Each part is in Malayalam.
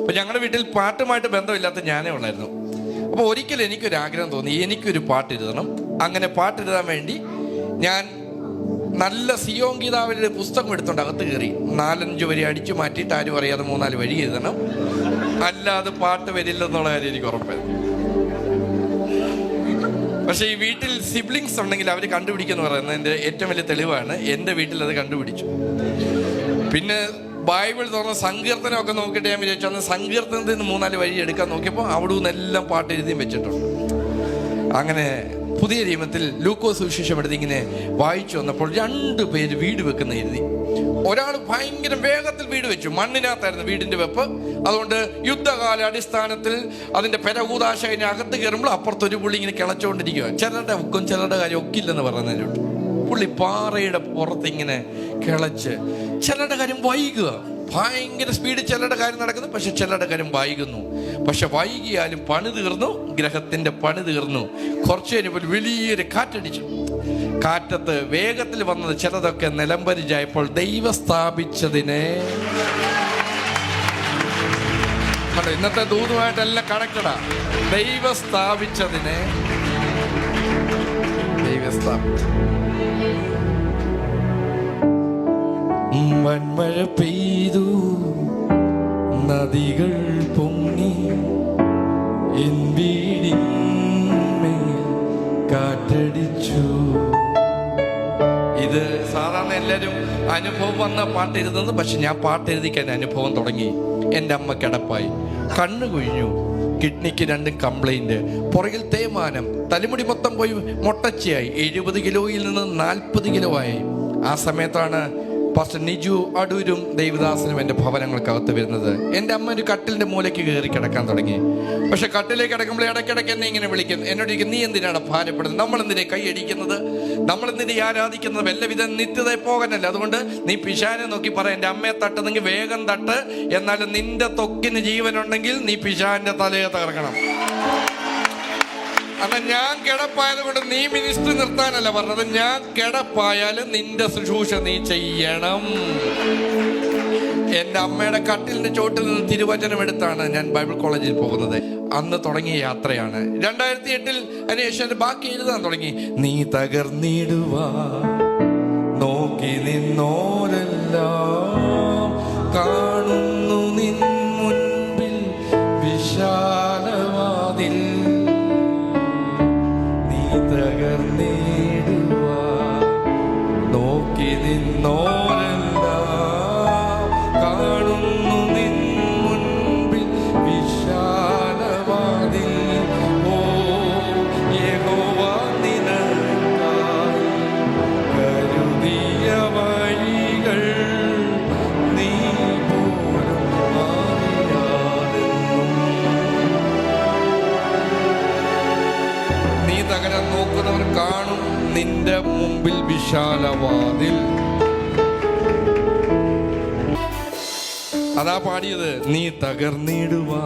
അപ്പോൾ ഞങ്ങളുടെ വീട്ടിൽ പാട്ടുമായിട്ട് ബന്ധമില്ലാത്ത ഞാനേ ഉള്ളായിരുന്നു. അപ്പോൾ ഒരിക്കലും എനിക്കൊരു ആഗ്രഹം തോന്നി എനിക്കൊരു പാട്ട് എഴുതണം. അങ്ങനെ പാട്ട് എഴുതാൻ വേണ്ടി ഞാൻ നല്ല സിയോം ഗീതാവിന്റെ പുസ്തകം എടുത്തോണ്ട് അകത്ത് കയറി. നാലഞ്ച് വരി അടിച്ചു മാറ്റിയിട്ട് ആരും അറിയാതെ മൂന്നാൽ വരി എഴുതണം. അല്ലാതെ പാട്ട് വരില്ലെന്നുള്ള കാര്യം എനിക്ക് ഉറപ്പായി പക്ഷേ ഈ വീട്ടിൽ സിബ്ലിങ്സ് ഉണ്ടെങ്കിൽ അവർ കണ്ടുപിടിക്കുമെന്ന് എന്റെ ഏറ്റവും വലിയ തെളിവാണ്. എന്റെ വീട്ടിൽ അത് കണ്ടുപിടിച്ചു. പിന്നെ ബൈബിൾ തുറന്ന സങ്കീർത്തനമൊക്കെ നോക്കിയിട്ട് ഞാൻ വിചാരിച്ചു അന്ന് സങ്കീർത്തനത്തിൽ നിന്ന് മൂന്നാൽ വഴി എടുക്കാൻ നോക്കിയപ്പോൾ അവിടെ നിന്നെല്ലാം പാട്ട് എഴുതിയും വെച്ചിട്ടുണ്ട്. അങ്ങനെ പുതിയ നിയമത്തിൽ ലൂക്കോസ് സുവിശേഷം എടുത്ത് ഇങ്ങനെ വായിച്ചു വന്നപ്പോൾ രണ്ട് പേര് വീട് വെക്കുന്ന എഴുതി. ഒരാൾ ഭയങ്കര വേഗത്തിൽ വീട് വെച്ചു. മണ്ണിനകത്തായിരുന്നു വീടിന്റെ വെപ്പ്. അതുകൊണ്ട് യുദ്ധകാല അടിസ്ഥാനത്തിൽ അതിന്റെ പെരകൂതാശ അതിനകത്ത് കയറുമ്പോൾ അപ്പുറത്തൊരു പുള്ളി ഇങ്ങനെ കിളച്ചുകൊണ്ടിരിക്കുക ചിലരുടെ ഒക്കും ചിലരുടെ കാര്യം ഒക്കില്ലെന്ന് പറഞ്ഞതിലോട്ട് പുള്ളി പാറയുടെ പുറത്ത് ഇങ്ങനെ കിളച്ച്. ചിലരുടെ കാര്യം വൈകുക. ഭയങ്കര സ്പീഡ് ചിലരുടെ കാര്യം നടക്കുന്നു പക്ഷെ ചിലരുടെ കാര്യം വൈകുന്നു. പക്ഷെ വൈകിയാലും പണി തീർന്നു ഗ്രഹത്തിന്റെ പണി തീർന്നു. കുറച്ചു കഴിഞ്ഞപ്പോൾ വലിയൊരു കാറ്റടിച്ചു. കാറ്റത്ത് വേഗത്തിൽ വന്നത് ചിലതൊക്കെ നിലംപരിചായപ്പോൾ ദൈവം സ്ഥാപിച്ചതിനെ. ഇന്നത്തെ ദൂതുമായിട്ടെല്ലാം കണക്കടാ. ദൈവം സ്ഥാപിച്ചതിനെ. ദൈവം സ്ഥാപിച്ചു വൻമഴ പെയ്തു നദികൾ പൊങ്ങി എൻ വീടിന്മേൽ കാറ്റടിച്ചു. ഇത് സാധാരണ എല്ലാവരും അനുഭവം വന്ന പാട്ട് എഴുതുന്നത് പക്ഷെ ഞാൻ പാട്ട് എഴുതിക്കാൻ അനുഭവം തുടങ്ങി. എന്റെ അമ്മ കിടപ്പായി. കണ്ണു കുഴിഞ്ഞു കിഡ്നിക്ക് രണ്ടും കംപ്ലൈന്റ് പുറകിൽ തേയ്മാനം. തലമുടി മൊത്തം പോയി മൊട്ടച്ചയായി. എഴുപത് കിലോയിൽ നിന്ന് നാൽപ്പത് കിലോ ആയി. ആ സമയത്താണ് പാസ്റ്റർ നിജു അടൂരും ദേവദാസനും എന്റെ ഭവനങ്ങൾക്കകത്ത് വരുന്നത്. എന്റെ അമ്മ ഒരു കട്ടിലിന്റെ മൂലയ്ക്ക് കയറി കിടക്കാൻ തുടങ്ങി. പക്ഷെ കട്ടിലേക്ക് കിടക്കുമ്പോൾ ഇടയ്ക്കിടയ്ക്ക് എന്നെ ഇങ്ങനെ വിളിക്കും എന്നോട് ചോദിക്കും നീ എന്തിനാണ് ഭാരപ്പെടുന്നത്? നമ്മളെന്തിനെ കൈയടിക്കുന്നത് നമ്മളെന്തിനെ ആരാധിക്കുന്നത്? വല്ലവിധ നിത്യത പോകാനല്ല. അതുകൊണ്ട് നീ പിശാനെ നോക്കി പറ എന്റെ അമ്മയെ തട്ടുന്നെങ്കിൽ വേഗം തട്ട്. എന്നാലും നിന്റെ തൊക്കിന് ജീവനുണ്ടെങ്കിൽ നീ പിശാന്റെ തലയെ തകർക്കണം. അല്ല ഞാൻ കിടപ്പായത് കൊണ്ട് നീ മിനിസ്റ്റർ നിർത്താനല്ല പറഞ്ഞത്. ഞാൻ കിടപ്പായാലും നിന്റെ ശുശ്രൂഷ നീ ചെയ്യണം. എന്റെ അമ്മയുടെ കട്ടിലിന്റെ ചോട്ടിൽ നിന്ന് തിരുവചനം എടുത്താണ് ഞാൻ ബൈബിൾ കോളേജിൽ പോകുന്നത്. അന്ന് തുടങ്ങിയ യാത്രയാണ്. രണ്ടായിരത്തി എട്ടിൽ അതിനുശേഷം ബാക്കി എഴുതാൻ തുടങ്ങി. നീ തകർന്നിടുവാ നോക്കി നിന്നോരെല്ലാം അതാ പാടിയത്. നീ തകർന്നിടുവാ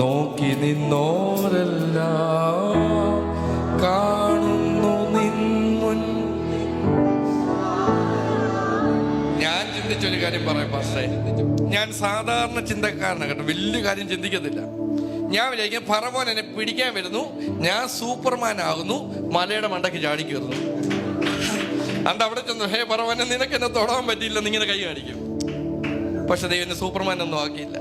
നോക്കി നിന്നോരല്ല കാണുന്നു മുൻ ഞാൻ ചിന്തിച്ചൊരു കാര്യം പറയാം പാസ്റ്റേ ഞാൻ സാധാരണ ചിന്തക്കാരനാണ് കേട്ടോ. വലിയ കാര്യം ചിന്തിക്കത്തില്ല. ഞാൻ വിചാരിക്കും പറവോൻ എന്നെ പിടിക്കാൻ വരുന്നു ഞാൻ സൂപ്പർമാൻ ആകുന്നു മലയുടെ മണ്ടയ്ക്ക് ചാടി കയറുന്നു. അണ്ട് അവിടെ ചെന്നു. ഹേ ഫറവോനെ നിനക്ക് എന്നെ തൊടാൻ പറ്റിയില്ലെന്ന് ഇങ്ങനെ കൈ കാണിക്കും. പക്ഷെ ദൈവം സൂപ്പർമാൻ ഒന്നും ആക്കിയില്ല.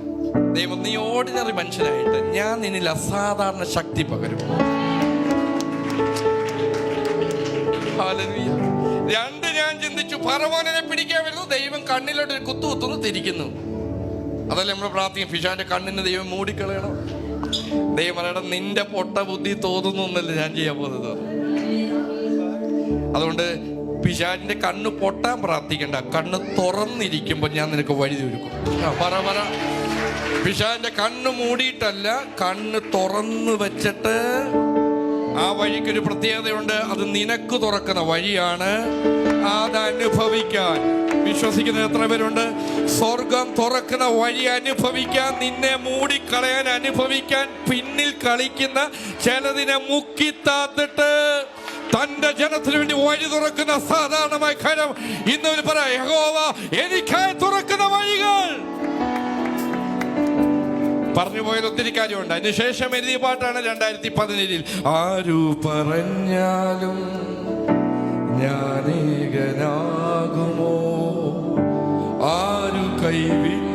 ദൈവം നീ ഓർഡിനറി മനുഷ്യനായിട്ട് ഞാൻ നിന്നിൽ അസാധാരണ ശക്തി പകരും. രണ്ട് ഞാൻ ചിന്തിച്ചു ഫറവോനെ പിടിക്കാൻ വരുന്നു ദൈവം കണ്ണിലോട്ട് ഒരു കുത്തു കുത്തുന്നു തിരിക്കുന്നു. അതല്ലേ നമ്മൾ പ്രാർത്ഥിക്കും ഫിഷാന്റെ കണ്ണിന് ദൈവം മൂടിക്കളയണം. ദൈവം പറയണം നിന്റെ പൊട്ട ബുദ്ധി തോന്നുന്നു എന്നല്ലേ ഞാൻ ചെയ്യാൻ പോകുന്നത്. അതുകൊണ്ട് പിശാചിന്റെ കണ്ണ് പൊട്ടാൻ പ്രാർത്ഥിക്കണ്ട. കണ്ണ് തുറന്നിരിക്കുമ്പോൾ ഞാൻ നിനക്ക് വഴി ഒരുക്കും. പറ പറ. പിശാചിന്റെ കണ്ണ് മൂടിയിട്ടല്ല കണ്ണ് തുറന്ന് വെച്ചിട്ട് ആ വഴിക്കൊരു പ്രത്യേകതയുണ്ട്. അത് നിനക്ക് തുറക്കുന്ന വഴിയാണ് അത് അനുഭവിക്കാൻ. വിശ്വസിക്കുന്ന എത്ര പേരുണ്ട്? സ്വർഗം തുറക്കുന്ന വഴി അനുഭവിക്കാൻ നിന്നെ മൂടിക്കളയാൻ അനുഭവിക്കാൻ പിന്നിൽ കളിക്കുന്ന ചിലതിനെ മുക്കിത്താത്തിട്ട് തന്റെ ജനത്തിന് വേണ്ടി വഴി തുറക്കുന്ന സാധാരണമായ കാര്യം ഇന്നൊരു പറയാം. യഹോവ എനിക്കായി തുറക്കുന്ന വഴികൾ. പറഞ്ഞു പോയത് ഒത്തിരി കാര്യമുണ്ട്. അതിനുശേഷം എഴുതിയ പാട്ടാണ് രണ്ടായിരത്തി പതിനേഴിൽ. ആരു പറഞ്ഞാലും ഞാനേകനാകുമോ? ആരു കൈവിട്ടാലും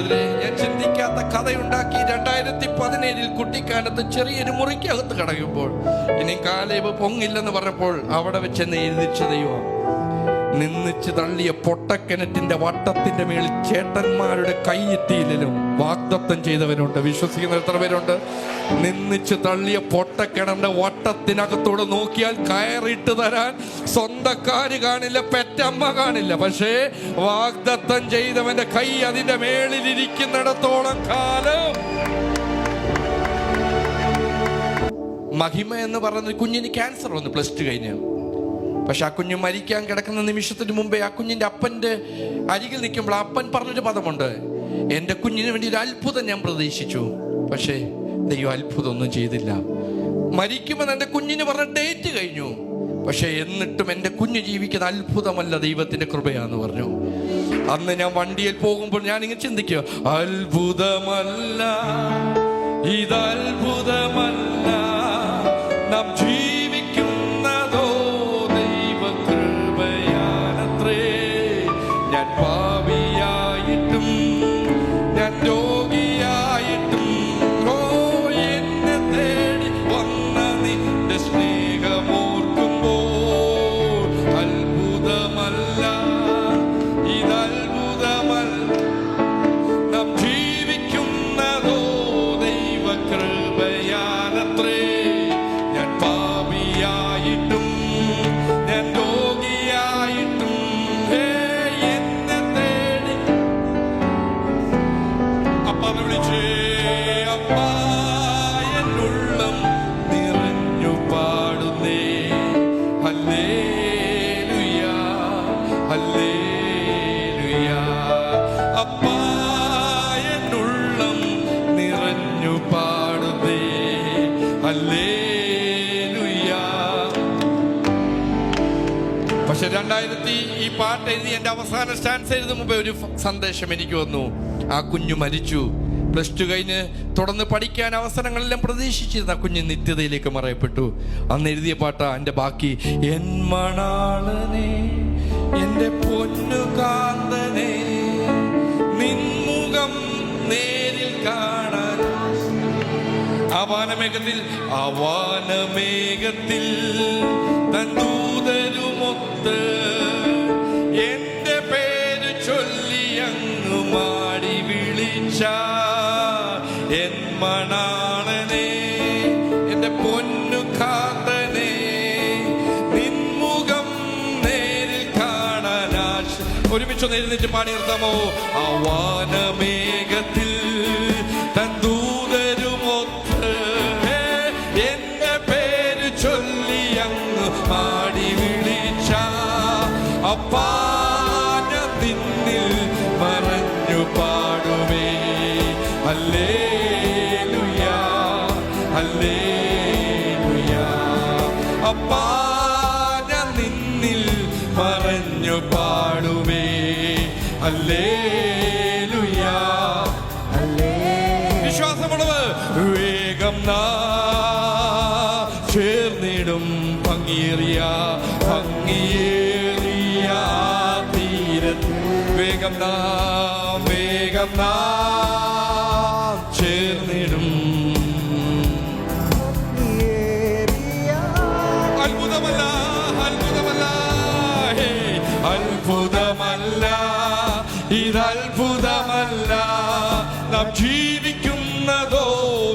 എനിക്കെതിരെ ഞാൻ ചിന്തിക്കാത്ത കഥയുണ്ടാക്കി രണ്ടായിരത്തി പതിനേഴിൽ കുട്ടിക്കാലത്ത് ചെറിയൊരു മുറിക്കകത്ത് കടക്കുമ്പോൾ ഇനി കാലേബ് പൊങ്ങില്ലെന്ന് പറഞ്ഞപ്പോൾ അവിടെ വെച്ച് എന്നെ എഴുതിച്ച ദൈവം നിന്നിച്ച് തള്ളിയ പൊട്ടക്കിണറ്റിന്റെ വട്ടത്തിന്റെ മേളിൽ ചേട്ടന്മാരുടെ കൈയെത്തിയില്ലും വാഗ്ദത്തം ചെയ്തവരുണ്ട്. വിശ്വസിക്കുന്ന എത്ര പേരുണ്ട്? നിന്നിച്ച് തള്ളിയ പൊട്ടക്കിണറിന്റെ വട്ടത്തിനകത്തോട് നോക്കിയാൽ കയറിയിട്ട് തരാൻ സ്വന്തക്കാര് കാണില്ല പെറ്റമ്മ കാണില്ല. പക്ഷേ വാഗ്ദത്തം ചെയ്തവന്റെ കൈ അതിന്റെ മേളിലിരിക്കുന്നിടത്തോളം കാലം. മഹിമ എന്ന് പറഞ്ഞ കുഞ്ഞിന് ക്യാൻസർ വന്നു പ്ലസ് ടു കഴിഞ്ഞ്. പക്ഷെ ആ കുഞ്ഞ് മരിക്കാൻ കിടക്കുന്ന നിമിഷത്തിന് മുമ്പേ ആ കുഞ്ഞിന്റെ അപ്പന്റെ അരികിൽ നിൽക്കുമ്പോൾ അപ്പൻ പറഞ്ഞൊരു പദമുണ്ട്. എന്റെ കുഞ്ഞിന് വേണ്ടി ഒരു അത്ഭുതം ഞാൻ പ്രതീക്ഷിച്ചു. പക്ഷേ ദൈവം അത്ഭുതമൊന്നും ചെയ്തില്ല. മരിക്കുമെന്ന് എന്റെ കുഞ്ഞിന് പറഞ്ഞ ഡേറ്റ് കഴിഞ്ഞു. പക്ഷേ എന്നിട്ടും എന്റെ കുഞ്ഞ് ജീവിക്കുന്ന അത്ഭുതമല്ല ദൈവത്തിന്റെ കൃപയാന്ന് പറഞ്ഞു. അന്ന് ഞാൻ വണ്ടിയിൽ പോകുമ്പോൾ ഞാൻ ഇങ്ങനെ ചിന്തിക്കുക അത്ഭുതമല്ല ഇതത്ഭുതമല്ല. നാം ജീവിക്കുന്നതോ പക്ഷെ രണ്ടായിരത്തി ഈ പാട്ട് എഴുതി എന്റെ അവസാന സ്റ്റാൻസ് എഴുതും മുമ്പേ ഒരു സന്ദേശം എനിക്ക് വന്നു. ആ കുഞ്ഞു മരിച്ചു. പ്ലസ് ടു കഴിഞ്ഞ് തുടർന്ന് പഠിക്കാൻ അവസരങ്ങളെല്ലാം പ്രതീക്ഷിച്ചിരുന്ന കുഞ്ഞ് നിത്യതയിലേക്ക് മറയപ്പെട്ടു. അന്ന് എഴുതിയ പാട്ടാ എന്റെ ബാക്കി. എൻ മണാളനെ എന്റെ പൊന്നു കാന്തനെ നിൻമുഖം കാണാൻ അവാനമേഘത്തിൽ ആവാനമേഘത്തിൽ തൻ ദൂതരുമൊത്ത് എന്റെ പേര് ചൊല്ലി അങ്ങ് മാടി വിളിച്ച എൻ മണാളനെ എന്റെ പൊന്നു കാന്തനെ നിൻമുഖം നേരിൽ കാണാൻ ഒരുമിച്ചൊന്ന് എഴുന്നേറ്റ് പാടി നിർത്താമോ? അവാനമേഘത്തിൽ അല്ലേലുയാ അപ്പാന നിന്നിൽ പറഞ്ഞു പാടുമേ. ഹല്ലേലൂയ വിശ്വാസമുള്ളവ് വേഗം നാ. ചേർന്നിടും ഭംഗിയേറിയ ഭംഗിയേറിയ തീരത്ത്. വേഗം നാ വേഗം നാ. ചേർന്നിടും അത്ഭുതമല്ല അത്ഭുതമല്ല അത്ഭുതമല്ല ഇതത്ഭുതമല്ല. നാം ജീവിക്കുന്നതോ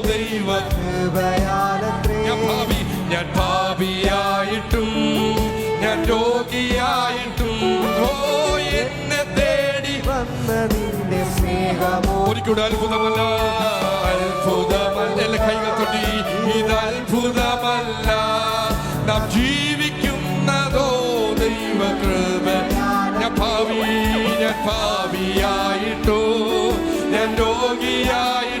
ദൈവ. ഞാൻ ഭാവി ഞാൻ ഭാവിയായിട്ടും ഞാൻ രോഗിയായിട്ടും. ഓ എന്നെ തേടി ഒരിക്കലും അത്ഭുതമല്ല സ്നേഹമോ. എല്ലാ കൈകൾ തൊട്ടി ഇത് അത്ഭുതമല്ല. നാം ജീവിക്കുന്നതോ ദൈവകൃപ. ഞാൻ ഭാവി ഞാൻ ഭാവിയായിട്ടോ. ഞാൻ രോഗിയായിട്ടോ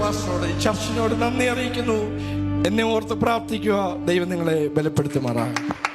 പാസ്റ്ററോട് ഈ ചർച്ചിനോട് നന്ദി അറിയിക്കുന്നു. എന്നെ ഓർത്ത് പ്രാർത്ഥിക്കുക. ദൈവം നിങ്ങളെ ബലപ്പെടുത്തുമാറാണ്